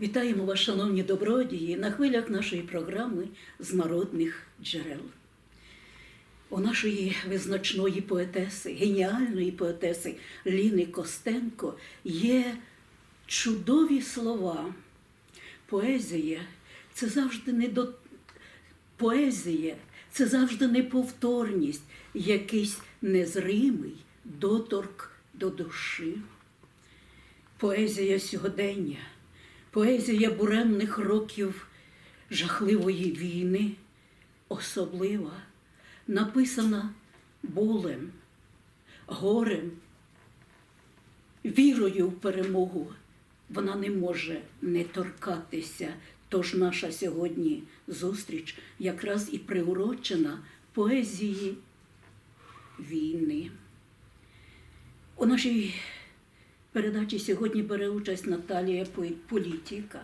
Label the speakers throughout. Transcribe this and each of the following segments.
Speaker 1: Вітаємо вас, шановні добродії, на хвилях нашої програми з народних джерел. У нашої визначної поетеси, геніальної поетеси Ліни Костенко є чудові слова. Поезія це завжди не до... Поезія це завжди неповторність, якийсь незримий доторк до душі. Поезія сьогодення, поезія буремних років жахливої війни, особлива, написана болем, горем, вірою в перемогу. Вона не може не торкатися. Тож наша сьогодні зустріч якраз і приурочена поезії війни. У нашій передачі сьогодні бере участь Наталія Політіка,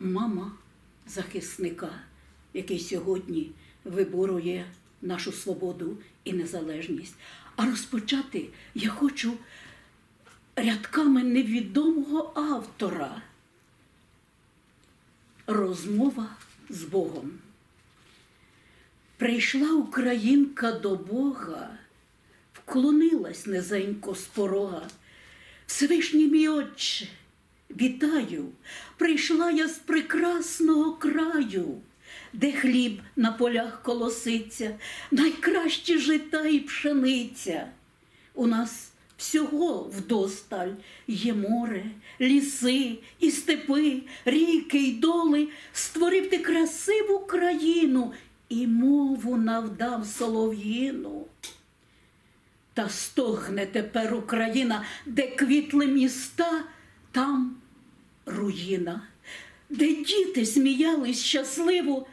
Speaker 1: мама захисника, який сьогодні виборує нашу свободу і незалежність. А розпочати я хочу рядками невідомого автора. Розмова з Богом. Прийшла українка до Бога, вклонилась низенько з порога. Всевишній мій Отче, вітаю, прийшла я з прекрасного краю, де хліб на полях колоситься, найкращі жита і пшениця. У нас всього вдосталь є море, ліси і степи, ріки й доли. Створив ти красиву країну і мову навдав солов'їну. Та стогне тепер Україна, де квітли міста, там руїна, де діти сміялись щасливо,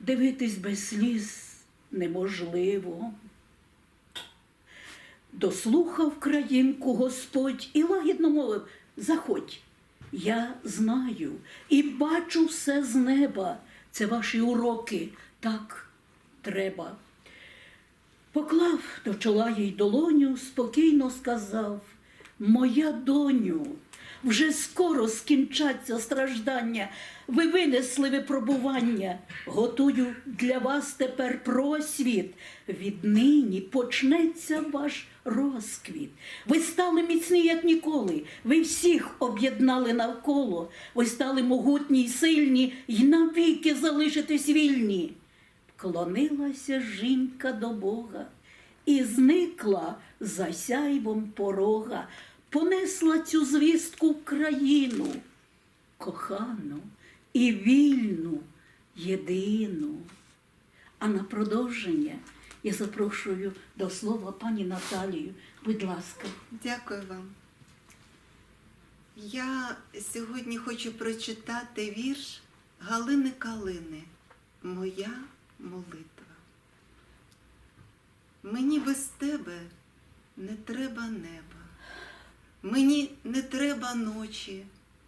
Speaker 1: дивитись без сліз неможливо. Дослухав країнку Господь і лагідно мовив: Заходь, я знаю і бачу все з неба. Це ваші уроки, так треба. Поклав до чола їй долоню, спокійно сказав: Моя доню, вже скоро скінчаться страждання, ви винесли випробування. Готую для вас тепер просвіт. Віднині почнеться ваш розквіт. Ви стали міцні, як ніколи. Ви всіх об'єднали навколо. Ви стали могутні й сильні, й навіки залишитесь вільні. Вклонилася жінка до Бога і зникла за сяйвом порога, понесла цю звістку в країну, кохану і вільну, єдину. А на продовження я запрошую до слова пані Наталію. Будь ласка.
Speaker 2: Дякую вам. Я сьогодні хочу прочитати вірш Галини Калини. Моя молитва. Мені без тебе не треба неба. Мені не треба ночі,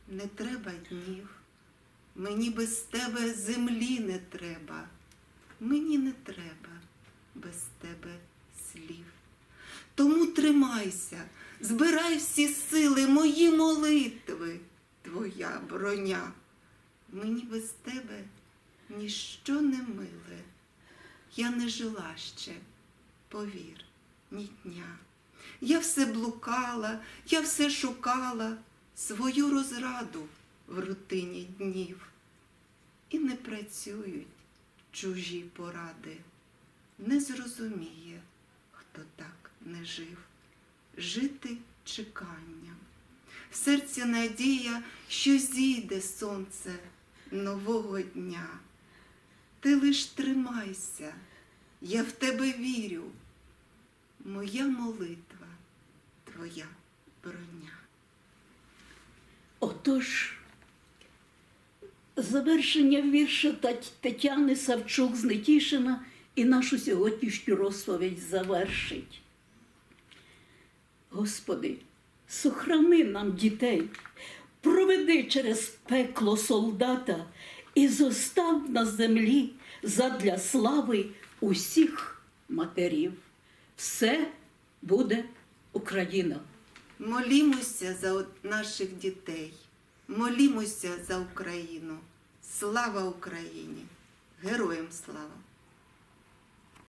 Speaker 2: не треба днів. Мені без тебе землі не треба. Мені не треба без тебе слів. Тому тримайся, збирай всі сили, мої молитви, твоя броня. Мені без тебе ніщо не миле. Я не жила ще, повір, ні дня. Я все блукала, я все шукала свою розраду в рутині днів. І не працюють чужі поради. Не зрозуміє, хто так не жив. Жити чеканням. В серці надія, що зійде сонце нового дня. Ти лиш тримайся, я в тебе вірю. Моя молитва, твоя броня.
Speaker 1: Отож, завершення вірша Тетяни Савчук з і нашу сьогоднішню розповідь завершить. Господи, сохрани нам дітей, проведи через пекло солдата і зостав на землі задля слави усіх матерів. Все буде Україна.
Speaker 2: Молімося за наших дітей, молімося за Україну. Слава Україні! Героям слава!